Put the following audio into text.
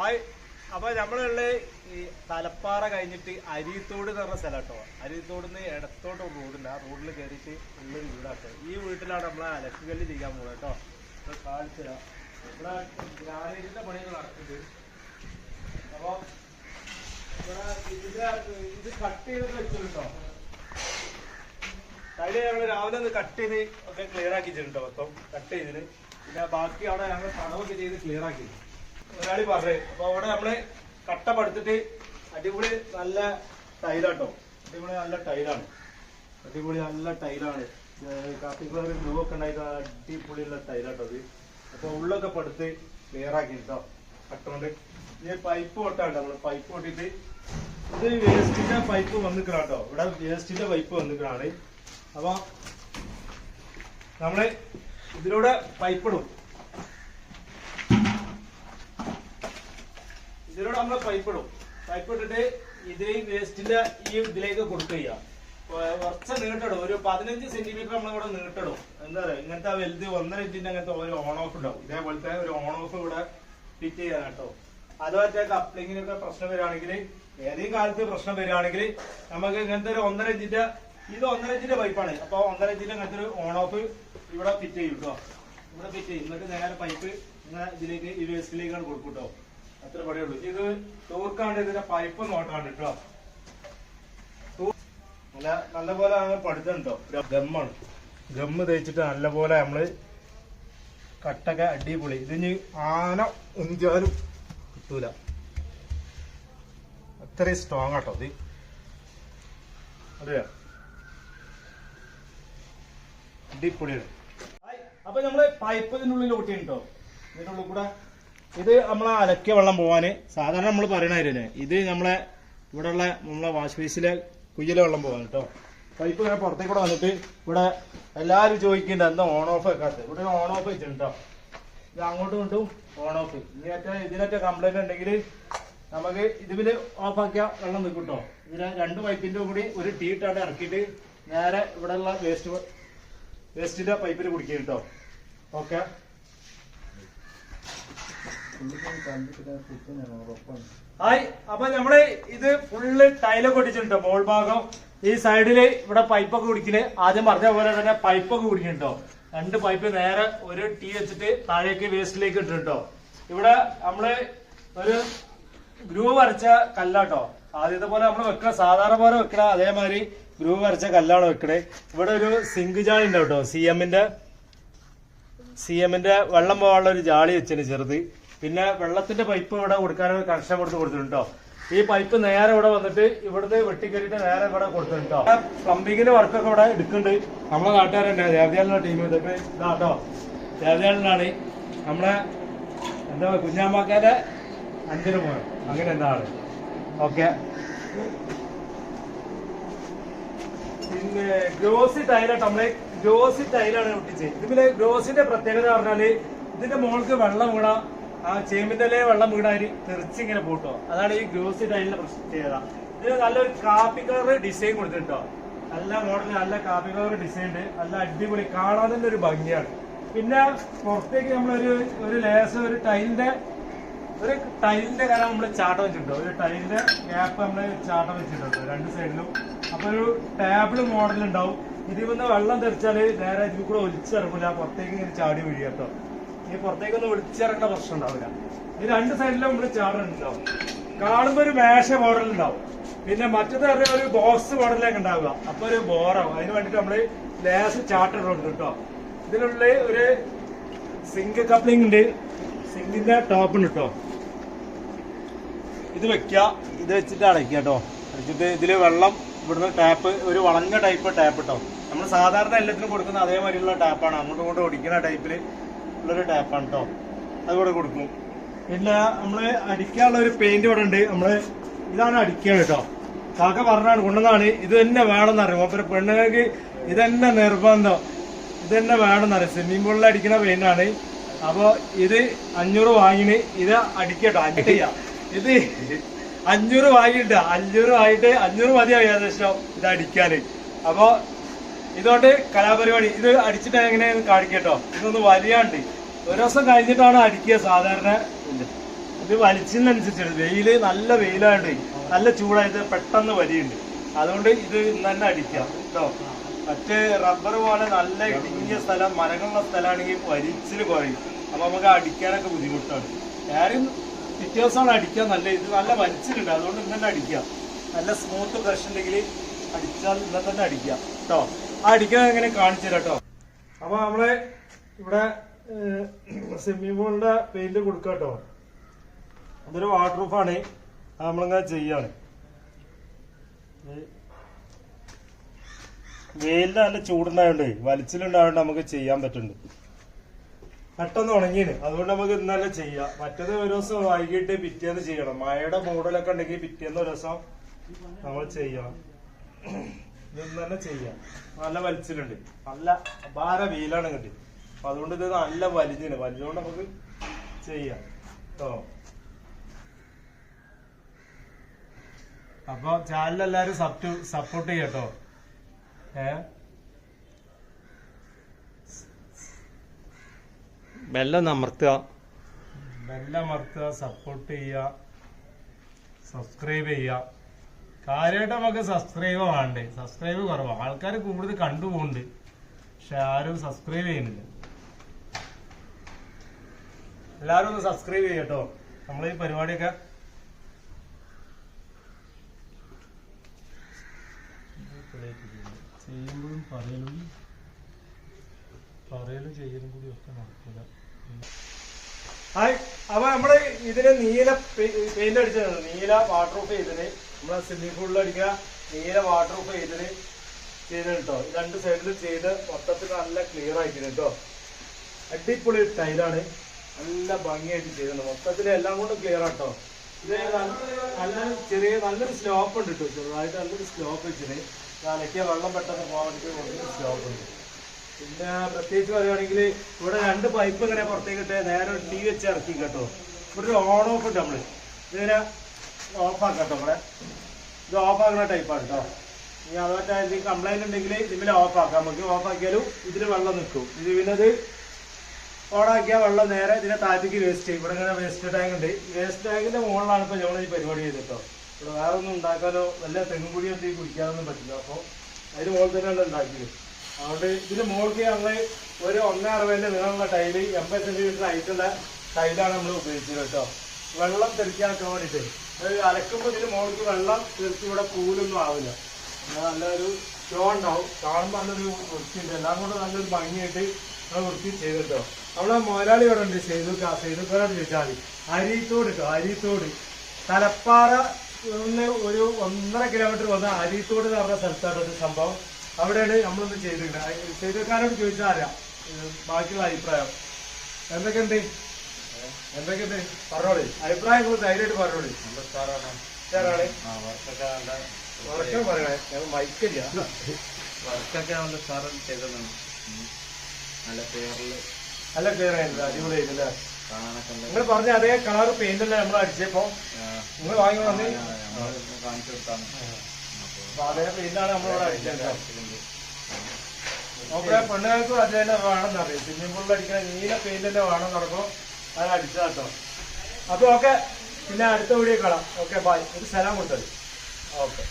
Hi അപ്പൊ നമ്മളുള്ള ഈ തലപ്പാറ കഴിഞ്ഞിട്ട് അരിത്തോട് എന്ന് പറഞ്ഞ സ്ഥലം കേട്ടോ അരിത്തോട് നിന്ന് ഇടത്തോട്ട് റോഡുണ്ട്. ആ റോഡിൽ കയറിയിട്ട് ഉള്ളൊരു വീടാട്ടോ. ഈ വീട്ടിലാണ് നമ്മളെ അലക്കുകല്ല് ചെയ്യാൻ പോകുന്നത് കേട്ടോ. കാണിച്ചു തരാം. ഇവിടെ ഗ്രാനൈറ്റിന്റെ പണികൾ നടക്കുന്നുണ്ട്. അപ്പൊ ഇതിന്റെ ഇത് കട്ട് ചെയ്തിട്ട് വെച്ചു കേട്ടോ അതിൽ ഞങ്ങൾ രാവിലെ ഒന്ന് കട്ട് ചെയ്ത് ഒക്കെ ക്ലിയർ ആക്കി വെച്ചിട്ടുണ്ടോ മൊത്തം. കട്ട് ചെയ്തിന്. പിന്നെ ബാക്കി അവിടെ ഞങ്ങൾ കടവൊക്കെ ചെയ്ത് ക്ലിയർ ആക്കി ഒരാളി പറഞ്ഞു. അപ്പൊ അവിടെ നമ്മൾ കട്ട പടുത്തിട്ട് അടിപൊളി നല്ല ടൈലാട്ടോ. അടിപൊളി നല്ല ടൈലാണ്. അടിപൊളി നല്ല ടൈലാണ്. കാപ്പി കളർ ബ്ലൂ ഉണ്ടായിട്ട് അടിപൊളിയുള്ള ടൈലാട്ടോ അത് അപ്പൊ ഉള്ളൊക്കെ പടുത്ത് ക്ലിയർ ആക്കി കേട്ടോ കട്ടുകൊണ്ട് ഈ പൈപ്പ് പൊട്ടാട്ടോ നമ്മൾ പൈപ്പ് പൊട്ടിട്ട് ഇത് വേസ്റ്റിന്റെ പൈപ്പ് വന്നിക്കണാട്ടോ ഇവിടെ വേസ്റ്റിന്റെ പൈപ്പ് വന്നിക്കണാണ്. അപ്പൊ നമ്മൾ ഇതിലൂടെ പൈപ്പ് ഇടും. ഇതിലൂടെ നമ്മൾ പൈപ്പ് ഇടും പൈപ്പ് ഇട്ടിട്ട് ഇത് ഈ വേസ്റ്റിന്റെ ഈ ഇതിലേക്ക് കൊടുക്കുക കുറച്ച് നീട്ടിടും. ഒരു പതിനഞ്ച് സെന്റിമീറ്റർ നമ്മളിവിടെ നീട്ടിടും. എന്താ പറയുക? ഇങ്ങനത്തെ വലുത് ഒന്നര ഇഞ്ചിന്റെ അങ്ങനത്തെ ഒരു ഓൺ ഓഫ് ഉണ്ടാവും. ഇതേപോലത്തെ ഒരു ഓൺ ഓഫ് ഇവിടെ ഫിറ്റ് ചെയ്യാൻ കേട്ടോ. അതുപോലത്തെ കപ്ലിങ്ങിനൊക്കെ പ്രശ്നം വരികയാണെങ്കിൽ ഏതെങ്കിലും കാലത്ത് പ്രശ്നം വരികയാണെങ്കിൽ നമുക്ക് ഇങ്ങനത്തെ ഒരു ഒന്നര ഇഞ്ചിന്റെ ഇത് ഒന്നര ഇഞ്ചിന്റെ പൈപ്പാണ്. അപ്പൊ ഒന്നര ഇഞ്ചിന്റെ അങ്ങനത്തെ ഒരു ഓൺ ഓഫ് ഇവിടെ ഫിറ്റ് ചെയ്യും കേട്ടോ. ഇവിടെ ഫിറ്റ് ചെയ്യും. എന്നിട്ട് നേരെ പൈപ്പ് ഇതിലേക്ക് ഈ വേസ്റ്റിലേക്കാണ് കൊടുക്കും കേട്ടോ. അത്ര പടിയുള്ളൂ ഇത് തൂർക്കാണ്ട് ഇതിന്റെ പൈപ്പ് നോട്ടാണ്ട് കേട്ടോ. നല്ല നല്ലപോലെ അങ്ങ് പഠിത്തമുണ്ടോ? ഗമ്മാണ്. ഗമ്മ് തേച്ചിട്ട് നല്ലപോലെ നമ്മൾ കട്ടൊക്കെ അടിപൊളി. ഇതിന് ആന ഉന്തിയാലും കിട്ടൂല. അത്രയും സ്ട്രോങ് ആട്ടോ ഇത്. അറിയാം അടിപൊളിയാണ്. അപ്പൊ നമ്മൾ പൈപ്പ് ഇതിനുള്ളിൽ ഓട്ടിയുണ്ടോ ഇതിനുള്ളിൽ കൂടെ ഇത് നമ്മളെ അലക്കിയ വെള്ളം പോവാന്. സാധാരണ നമ്മൾ പറയണായിരുന്നു ഇത് നമ്മളെ ഇവിടെയുള്ള നമ്മളെ വാഷ് ബേസിലെ കുയ്യിലെ വെള്ളം പോവാൻ കേട്ടോ പൈപ്പ് ഇങ്ങനെ പുറത്തേക്ക് കൂടെ വന്നിട്ട് ഇവിടെ എല്ലാവരും ചോദിക്കുന്നുണ്ട് എന്താ ഓൺ ഓഫ് വെക്കാത്തത് ഇവിടെ ഓൺ ഓഫ് വെച്ചിട്ടുണ്ടോ ഇത് അങ്ങോട്ടും ഇങ്ങോട്ടും ഓൺ ഓഫ് ഇതിനൊക്കെ ഇതിനൊക്കെ കംപ്ലൈന്റ് ഉണ്ടെങ്കിൽ നമുക്ക് ഇതിൽ ഓഫാക്കിയ വെള്ളം നിൽക്കും കേട്ടോ ഇതിന് രണ്ട് പൈപ്പിന്റെ കൂടി ഒരു ടീ ഇട്ടാണ്ട് ഇറക്കിയിട്ട് നേരെ ഇവിടെയുള്ള വേസ്റ്റ് വേസ്റ്റിന്റെ പൈപ്പിൽ കുടിക്കുക കേട്ടോ ഓക്കെ ഹായ് അപ്പൊ നമ്മൾ ഇത് ഫുള്ള് ടൈലൊക്കെ ഒട്ടിച്ചിട്ടുണ്ടോ. മോൾ ഭാഗം ഈ സൈഡിൽ ഇവിടെ പൈപ്പൊക്കെ കുടിക്കൽ. ആദ്യം പറഞ്ഞ പോലെ തന്നെ പൈപ്പൊക്കെ കുടിക്കുന്നുണ്ടോ രണ്ട് പൈപ്പ് നേരെ ഒരു ടീ വെച്ചിട്ട് താഴേക്ക് വേസ്റ്റിലേക്ക് ഇട്ടിട്ടോ ഇവിടെ നമ്മൾ ഒരു ഗ്രൂവ് വരച്ച കല്ലാട്ടോ ആദ്യത്തെ പോലെ നമ്മൾ വെക്കണ സാധാരണ പോലെ വെക്കണ അതേമാതിരി ഗ്രൂവ് വരച്ച കല്ലാണ് വെക്കണേ. ഇവിടെ ഒരു സിങ്ക് ജാളി ഉണ്ടാവും കേട്ടോ സി എമ്മിന്റെ സി എമ്മിന്റെ വെള്ളം പോകാനുള്ള ഒരു ജാളി വെച്ചിന് ചെറുത്. പിന്നെ വെള്ളത്തിന്റെ പൈപ്പ് ഇവിടെ കൊടുക്കാനൊരു കണക്ഷൻ കൊടുത്ത് കൊടുത്തിട്ടുണ്ടോ ഈ പൈപ്പ് നേരെ ഇവിടെ വന്നിട്ട് ഇവിടുന്ന് വെട്ടിക്കറിയിട്ട് നേരെ ഇവിടെ കൊടുത്തിട്ടുണ്ടോ പ്ലംബിങ്ങിന്റെ വർക്കൊക്കെ ഇവിടെ എടുക്കുന്നുണ്ട്. നമ്മളെ നാട്ടുകാരുണ്ട്. ദേവതയാളിന്റെ ടീം ഇതൊക്കെ ഇതാട്ടോ ദേവദാലിനാണ് നമ്മളെ എന്താ കുഞ്ഞാമ്മക്കാരെ അഞ്ചിന് പോയത് അങ്ങനെ എന്താണ്. ഓക്കെ. പിന്നെ ഗ്രോസി ടൈലാട്ടോ നമ്മളെ. ഗ്രോസി ടൈലാണ് ഒട്ടിച്ചത് ഇതിൽ ഗ്രോസിന്റെ പ്രത്യേകത പറഞ്ഞാൽ ഇതിന്റെ മുകൾക്ക് വെള്ളം വീണ ആ ചേമ്പിന്റെ വെള്ളം വീണാൽ തെറിച്ചിങ്ങനെ പോട്ടോ. അതാണ് ഈ ഗ്രോസി ടൈലിന്റെ പ്രത്യേകത ഇതിന് നല്ലൊരു കാപ്പി കളർ ഡിസൈൻ കൊടുത്തിട്ടോ നല്ല മോഡൽ നല്ല കാപ്പി കളർ ഡിസൈൻ ഉണ്ട്. നല്ല അടിപൊളി കാണാൻ തന്നെ ഒരു ഭംഗിയാണ്. പിന്നെ പുറത്തേക്ക് നമ്മളൊരു ഒരു ലേസം ഒരു ടൈലിന്റെ ഒരു ടൈലിന്റെ കാലം നമ്മൾ ചാട്ടം വെച്ചിട്ടുണ്ട്? ഒരു ടൈലിന്റെ ഗ്യാപ്പ് നമ്മൾ ചാട്ടം വെച്ചിട്ടുണ്ട്? രണ്ട് സൈഡിലും. അപ്പൊ ഒരു ടേബിൾ മോഡൽ ഉണ്ടാവും ഇതിൽ നിന്ന് വെള്ളം തെറിച്ചാൽ നേരെ ഇതിൽ കൂടെ ഒലിച്ചിറങ്ങില്ല പുറത്തേക്ക് ഇങ്ങനെ ചാടി വീഴുക കേട്ടോ. ഈ പുറത്തേക്കൊന്നും ഒളിച്ചിറങ്ങുന്ന പ്രശ്നം ഉണ്ടാവില്ല. ഈ രണ്ട് സൈഡിലും നമ്മൾ ഉണ്ടാവും. കാണുമ്പോ ഒരു മേശ മോഡൽ ഉണ്ടാവും. പിന്നെ മറ്റത് അറിയാം ഒരു ബോക്സ് മോഡലൊക്കെ ഉണ്ടാവുക. അപ്പൊ ഒരു ബോറാവും അതിന് വേണ്ടിട്ട് നമ്മൾ ലേസ് ചാട്ടിട്ടുണ്ട് കേട്ടോ. ഇതിനുള്ള ഒരു സിങ്ക് കപ്ലിംഗ് ഉണ്ട്. സിങ്കിന്റെ ടോപ്പ് ഉണ്ട് കേട്ടോ. ഇത് വെക്ക ഇത് വെച്ചിട്ട് അടയ്ക്കുക കേട്ടോ. അടച്ചിട്ട് ഇതിൽ വെള്ളം ഇവിടുന്ന് ടാപ്പ് ഒരു വളഞ്ഞ ടൈപ്പ് ടാപ്പ് കേട്ടോ നമ്മൾ സാധാരണ എല്ലാത്തിനും കൊടുക്കുന്ന അതേമാതിരിയുള്ള ടാപ്പാണ് അങ്ങോട്ടും ഇങ്ങോട്ടും ഒടിക്കുന്ന ടൈപ്പിൽ ഉള്ളൊരു ടാപ്പാണ് കേട്ടോ അത് ഇവിടെ കൊടുക്കും. പിന്നെ നമ്മൾ അടിക്കാനുള്ള ഒരു പെയിന്റ് ഇവിടെ ഉണ്ട്. നമ്മൾ ഇതാണ് അടിക്കുക കേട്ടോ കാക്ക പറഞ്ഞാണ് കൊണ്ടുവന്നാണ്. ഇത് തന്നെ വേണമെന്ന് അറിയാം. അപ്പൊ പെണ്ണുങ്ങൾക്ക് ഇത് തന്നെ നിർബന്ധം. ഇത് തന്നെ വേണമെന്ന് അറിയാം. സ്വിമ്മിംഗ് പൂളിൽ അടിക്കുന്ന പെയിന്റാണ് അപ്പൊ ഇത് അഞ്ഞൂറ് വാങ്ങിന് ഇത് അടിക്കട്ടോ. അടിക്കുക ഇത് അഞ്ഞൂറ് വാങ്ങിയിട്ട് അഞ്ഞൂറ് വാങ്ങിയിട്ട് അഞ്ഞൂറ് മതിയാവും ഏകദേശം ഇത് അടിക്കാന്. അപ്പൊ ഇതുകൊണ്ട് കലാപരിപാടി. ഇത് അടിച്ചിട്ട് എങ്ങനെ കാണിക്കട്ടോ ഇതൊന്ന് വലിയാണ്ട്. ഒരു ദിവസം കഴിഞ്ഞിട്ടാണ് അടിക്കുക സാധാരണ ഇത്. വലിച്ചതിനനുസരിച്ചാണ് വെയിൽ നല്ല വെയിലാണ്ട് നല്ല ചൂടായത് പെട്ടെന്ന് വലിയുണ്ട്. അതുകൊണ്ട് ഇത് ഇന്ന് തന്നെ അടിക്കാം കേട്ടോ. മറ്റേ റബ്ബർ പോലെ നല്ല ഇടുങ്ങിയ സ്ഥലം മരങ്ങളുള്ള സ്ഥലമാണെങ്കിൽ വലിച്ചിൽ കുറയും. അപ്പൊ നമുക്ക് അടിക്കാനൊക്കെ ബുദ്ധിമുട്ടാണ്. ആരും പിറ്റേ ദിവസമാണ് അടിക്കാൻ നല്ല ഇത് നല്ല വലിച്ചിലുണ്ട്. അതുകൊണ്ട് ഇന്ന് തന്നെ അടിക്കാം. നല്ല സ്മൂത്ത് ബ്രഷ് ഉണ്ടെങ്കിൽ അടിച്ചാൽ ഇന്ന് തന്നെ അടിക്കാം കേട്ടോ. അടിക്കാൻ എങ്ങനെ കാണിച്ചു കേട്ടോ അപ്പൊ നമ്മൾ ഇവിടെ സ്വിമ്മിംഗ് പൂളിന്റെ പെയിന്റ് കൊടുക്കാം കേട്ടോ അതൊരു വാട്ടർ പ്രൂഫാണ് നമ്മളിങ്ങനെ ചെയ്യാണ്. വെയിലിന് നല്ല ചൂടുണ്ടായോണ്ട് വലിച്ചിലുണ്ടായോണ്ട് നമുക്ക് ചെയ്യാൻ പറ്റുന്നുണ്ട്. പെട്ടെന്ന് ഉണങ്ങിയാണ് അതുകൊണ്ട് നമുക്ക് ഇന്നല്ല ചെയ്യാം. മറ്റേത് ഒരു ദിവസം വൈകിട്ട് പിറ്റേന്ന് ചെയ്യണം. മഴയുടെ മൂടലൊക്കെ ഉണ്ടെങ്കിൽ പിറ്റേന്ന് ഒരു ദിവസം നമ്മൾ ചെയ്യണം ഇത് ഇന്ന് തന്നെ ചെയ്യാം. നല്ല വലിച്ചിലുണ്ട്. നല്ല ഭാര വെയിലാണ് കിട്ടി അപ്പൊ അതുകൊണ്ട് ഇത് നല്ല വലിഞ്ഞിന്. വലിഞ്ഞുകൊണ്ട് നമുക്ക് ചെയ്യാം. കേട്ടോ അപ്പൊ ചാനൽ എല്ലാരും സപ്പോർട്ട് ചെയ്യട്ടോ ഏ? ബെല്ലമർത്തുക അമർത്തുക. ബെല്ലം അമർത്തുക സപ്പോർട്ട് ചെയ്യുക സബ്സ്ക്രൈബ് ചെയ്യുക കാര്യമായിട്ട് നമുക്ക് സബ്സ്ക്രൈബ് വേണ്ടേ സബ്സ്ക്രൈബ് കുറവാണ് ആൾക്കാർ കൂടുതൽ കണ്ടുപോകുന്നുണ്ട്. പക്ഷെ ആരും സബ്സ്ക്രൈബ് ചെയ്യുന്നില്ല. എല്ലാരും ഒന്ന് സബ്സ്ക്രൈബ് ചെയ്യട്ടോ. നമ്മൾ ഈ പരിപാടിയൊക്കെ ചെയ്യുമ്പോഴും പറയലും പറയലും ചെയ്യലും കൂടി ഒക്കെ നടക്കില്ല. അപ്പൊ നമ്മൾ ഇതിന് നീല പെയിന്റ് അടിച്ചത് നീല വാട്ടർ പ്രൂഫ് നമ്മളെ സ്വിമ്മിംഗ് പൂളിൽ അടിക്കുക. നീല വാട്ടർ പ്രൂഫ് ചെയ്തിട്ട് ചെയ്തിട്ട് കേട്ടോ രണ്ട് സൈഡിൽ ചെയ്ത് മൊത്തത്തിൽ നല്ല ക്ലിയർ ആയിട്ടുണ്ട് കേട്ടോ അടിപൊളി ടൈലാണ് നല്ല ഭംഗിയായിട്ട് ചെയ്തിട്ടുണ്ട്. മൊത്തത്തിൽ എല്ലാം കൊണ്ടും ക്ലിയർ ആട്ടോ ഇത് നല്ല ചെറിയ നല്ലൊരു സ്ലോപ്പ് ഉണ്ട് കേട്ടോ ചെറുതായിട്ട് നല്ലൊരു സ്ലോപ്പ് വെച്ചിട്ട് അലക്കിയ വെള്ളം പെട്ടെന്ന് പോകാൻ വേണ്ടി സ്ലോപ്പ് ഉണ്ട്. പിന്നെ പ്രത്യേകിച്ച് പറയുകയാണെങ്കിൽ ഇവിടെ രണ്ട് പൈപ്പ് ഇങ്ങനെ പുറത്തേക്ക് ഇട്ട് നേരെ ടി വെച്ച് ഇറക്കി കേട്ടോ. ഇവിടെ ഒരു ഓൺ ഓഫ് ഉണ്ട് നമ്മൾ. ഇതിങ്ങനെ ഓഫാക്കാം കേട്ടോ ഇവിടെ ഇത് ഓഫാക്കുന്ന ടൈപ്പാണ് കേട്ടോ ഇനി അതുപോലെ എന്തെങ്കിലും കംപ്ലൈന്റ് ഉണ്ടെങ്കിൽ ഇതിൽ ഓഫാക്കാം. നമുക്ക് ഓഫാക്കിയാലും ഇതിൽ വെള്ളം നിൽക്കും. ഇത് പിന്നെ ഓണാക്കിയാൽ ഓണാക്കിയ വെള്ളം നേരെ ഇതിനെ താഴത്തേക്ക് വേസ്റ്റ് ഇവിടെ ഇങ്ങനെ വേസ്റ്റ് ടാങ്ക് ഉണ്ട്. വേസ്റ്റ് ടാങ്കിന്റെ മുകളിലാണ് ഇപ്പോൾ ഞങ്ങൾ ഈ പരിപാടി ചെയ്തത് കേട്ടോ ഇവിടെ വേറെ ഒന്നും ഉണ്ടാക്കാനോ വല്ല തെങ്ങും എന്തെങ്കിലും കുടിക്കാനൊന്നും പറ്റില്ല. അപ്പോൾ അതിന് മുകളിൽ തന്നെയാണ് ഉണ്ടാക്കിയത്. അതുകൊണ്ട് ഇതിന് മുകൾക്ക് ഞങ്ങൾ ഒരു ഒന്നേ അറുപതിന്റെ നീളമുള്ള ടൈൽ എൺപത് സെന്റിമീറ്റർ ഹൈറ്റുള്ള ടൈലാണ് നമ്മൾ ഉപയോഗിച്ചത് കേട്ടോ വെള്ളം തെറിക്കാനൊക്കെ വേണ്ടിയിട്ട്. അലക്കുമ്പോൾ ഇതിന് മുകൾക്ക് വെള്ളം തെറിച്ച് ഇവിടെ കൂലൊന്നും ആവില്ല. നല്ലൊരു ഷോ ഉണ്ടാവും. കാണുമ്പോൾ നല്ലൊരു വൃത്തിയുണ്ട്. എല്ലാം കൊണ്ട് നല്ലൊരു ഭംഗിയായിട്ട് നമ്മൾ വൃത്തി ചെയ്തിട്ടോ. നമ്മളെ മുതലാളി ഇവിടെ ഉണ്ട്. സേതുക്ക സേതുക്കാരോട് ചോദിച്ചാൽ മതി അരിത്തോട് കേട്ടോ അരിത്തോട്. തലപ്പാറ ഒരു ഒന്നര കിലോമീറ്റർ വന്ന അരിത്തോട് എന്ന് പറഞ്ഞ സ്ഥലത്താണ് സംഭവം. അവിടെയാണ് നമ്മളൊന്ന് ചെയ്തിട്ടുണ്ട് സേതുക്കാരോട് ചോദിച്ചാൽ അറിയാം. ബാക്കിയുള്ള അഭിപ്രായം. എന്തൊക്കെയുണ്ട്? എന്തൊക്കെയുണ്ട്? പറഞ്ഞോളി. അഭിപ്രായം നിങ്ങൾ ധൈര്യമായിട്ട് പറഞ്ഞോളി. ഉഷാറാണ് ഉറക്കം പറയണേ. ഞാൻ മൈക്കില്ല. വർക്കൊക്കെ നല്ല സാറ് ചെയ്തതാണ്. നല്ല പേരിൽ. നല്ല കാണാനൊക്കെ ഉണ്ട്. നിങ്ങൾ പറഞ്ഞ അതേ കളർ പെയിന്റ് അല്ലേ നമ്മൾ അടിച്ചപ്പോ നിങ്ങൾ വാങ്ങി വന്ന് കാണിച്ചു കൊടുത്താണ്. അപ്പൊ അതേ പെയിന്റാണ് നമ്മളിവിടെ അടിച്ചത് നോക്കേ പെണ്ണുങ്ങൾക്ക് അത് തന്നെ വേണമെന്ന് അറിയാം സ്വിമ്മിംഗ് പൂളിൽ അടിക്കണ നീല പെയിന്റ് തന്നെ വേണം നടക്കും അത് അടിച്ചതാട്ടോ അപ്പൊ ഓക്കെ പിന്നെ അടുത്ത വീഡിയോ കാണാം. ഓക്കെ ബൈ ഒരു സ്ഥലം കൊടുത്തത്. ഓക്കെ.